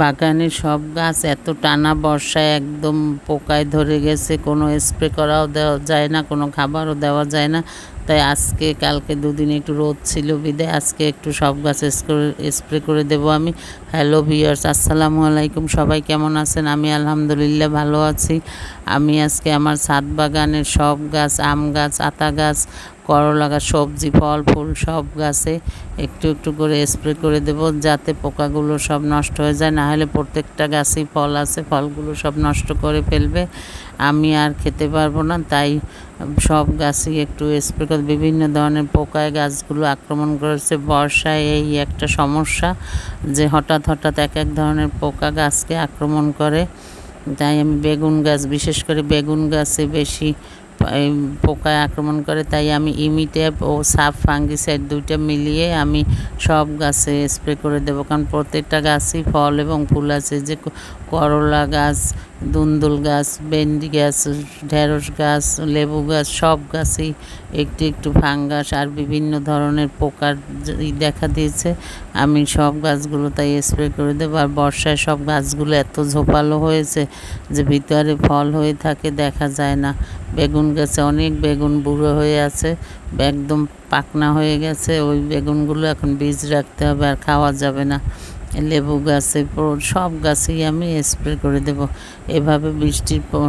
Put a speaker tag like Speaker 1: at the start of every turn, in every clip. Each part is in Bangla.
Speaker 1: বাগানে সব গাছ এত টানা বর্ষায় একদম পোকায় ধরে গেছে, কোনো স্প্রে করাও দেওয়া যায় না, কোনো খাবারও দেওয়া যায় না। তাই আজকে, কালকে দুদিন একটু রোদ ছিল বিদে আজকে একটু সব গাছ স্প্রে করে দেব আমি। হ্যালো ভিয়ার্স আসসালামু আলাইকুম, সবাই কেমন আছেন? আমি আলহামদুলিল্লাহ ভালো আছি। আমি আজকে আমার ছাদ বাগানের সব গাছ, আম গাছ, আতা গাছ করলা গাছ সবজি, ফল, ফুল সব গাছে একটু একটু করে স্প্রে করে দেব যাতে পোকাগুলো সব নষ্ট হয়ে যায়। না হলে প্রত্যেকটা গাছেই ফল আছে, ফলগুলো সব নষ্ট করে ফেলবে। আমি আর খেতে পারব না, তাই সব গাছই একটু স্প্রে করে বিভিন্ন ধরনের পোকায় গাছগুলো আক্রমণ করেছে। বর্ষায় এই একটা সমস্যা যে হঠাৎ হঠাৎ এক এক ধরনের পোকা গাছকে আক্রমণ করে। তাই আমি বেগুন গাছ, বিশেষ করে বেগুন গাছে বেশি পোকায় আক্রমণ করে, তাই আমি ইমিটেপ ও সাব ফাঙ্গিসাইড দুইটা মিলিয়ে আমি সব গাছে স্প্রে করে দেবো। কারণ প্রত্যেকটা গাছই ফল এবং ফুল আছে। যে করলা গাছ, দুন্দুল গাছ, ভেন্ডি গাছ, ঢেঁড়স গাছ, লেবু গাছ, সব গাছেই একটু একটু ফাঙ্গাস আর বিভিন্ন ধরনের পোকার দেখা দিয়েছে। আমি সব গাছগুলো তাই স্প্রে করে দেবো। আর বর্ষায় সব গাছগুলো এত ঝোপালো হয়েছে যে ভিতরে ফল হয়ে থাকে, দেখা যায় না। বেগুন গাছে অনেক বেগুন বুড়ো হয়ে আছে, একদম পাকনা হয়ে গেছে, ওই বেগুনগুলো এখন বীজ রাখতে হবে আর খাওয়া যাবে না। লেবু গাছে সব গাছেই আমি স্প্রে করে দেব। এভাবে বৃষ্টির পর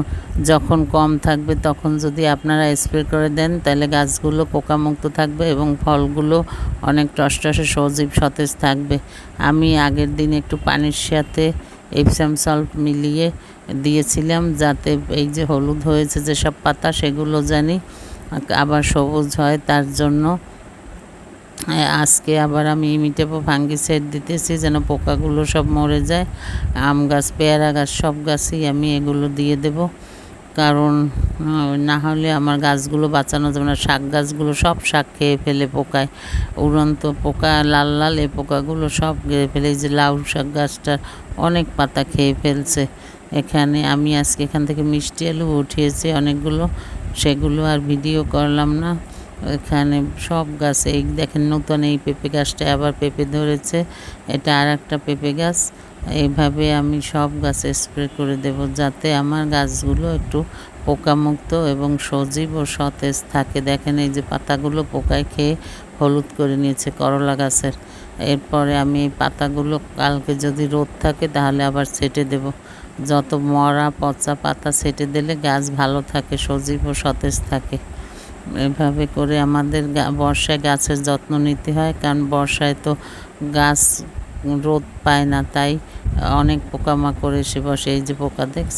Speaker 1: যখন কম থাকবে তখন যদি আপনারা স্প্রে করে দেন, তাহলে গাছগুলো পোকামুক্ত থাকবে এবং ফলগুলো অনেক টসটসে সজীব সতেজ থাকবে। আমি আগের দিন একটু পানির সাথে এপসাম সল্ট মিলিয়ে দিয়েছিলাম যাতে এই যে হলুদ হয়েছে, যেসব পাতা সেগুলো জানি। আবার সবুজ হয়, তার জন্য আজকে আবার আমি ইমিটেপো ফাঙ্গিসাইড দিতেছি যেন পোকাগুলো সব মরে যায়। আম গাছ, পেয়ারা গাছ, সব গাছই আমি এগুলো দিয়ে দেব। কারণ না হলে আমার গাছগুলো বাঁচানো যাবে না। শাক গাছগুলো সব শাক খেয়ে ফেলে পোকায়। উড়ন্ত পোকা, লাল লাল এই পোকাগুলো সব খেয়ে ফেলে। যে লাউ শাক গাছটা অনেক পাতা খেয়ে ফেলছে। এখানে আমি আজকে এখান থেকে মিষ্টি আলু উঠিয়েছি অনেকগুলো। সেগুলো আর ভিডিও করলাম না। এখানে সব গাছ, এই দেখেন নতুন এই পেঁপে গাছটা আবার পেঁপে ধরেছে, এটা আর একটা পেঁপে গাছ। এইভাবে আমি সব গাছে স্প্রে করে দেব যাতে আমার গাছগুলো একটু পোকামুক্ত এবং সজীব ও সতেজ থাকে। দেখেন এই যে পাতাগুলো পোকায় খেয়ে হলুদ করে নিয়েছে করলা গাছের। এরপরে আমি এই পাতাগুলো কালকে যদি রোদ থাকে তাহলে আবার ছেটে দেব। যত মরা পচা পাতা ছেটে দিলে গাছ ভালো থাকে, সজীব ও সতেজ থাকে। এভাবে করে আমাদের বর্ষায় গাছের যত্ন নিতে হয়, কারণ বর্ষায় তো গাছ রোদ পায় না, তাই অনেক পোকামাকড় এসে বসে, এই যে পোকা দেখছে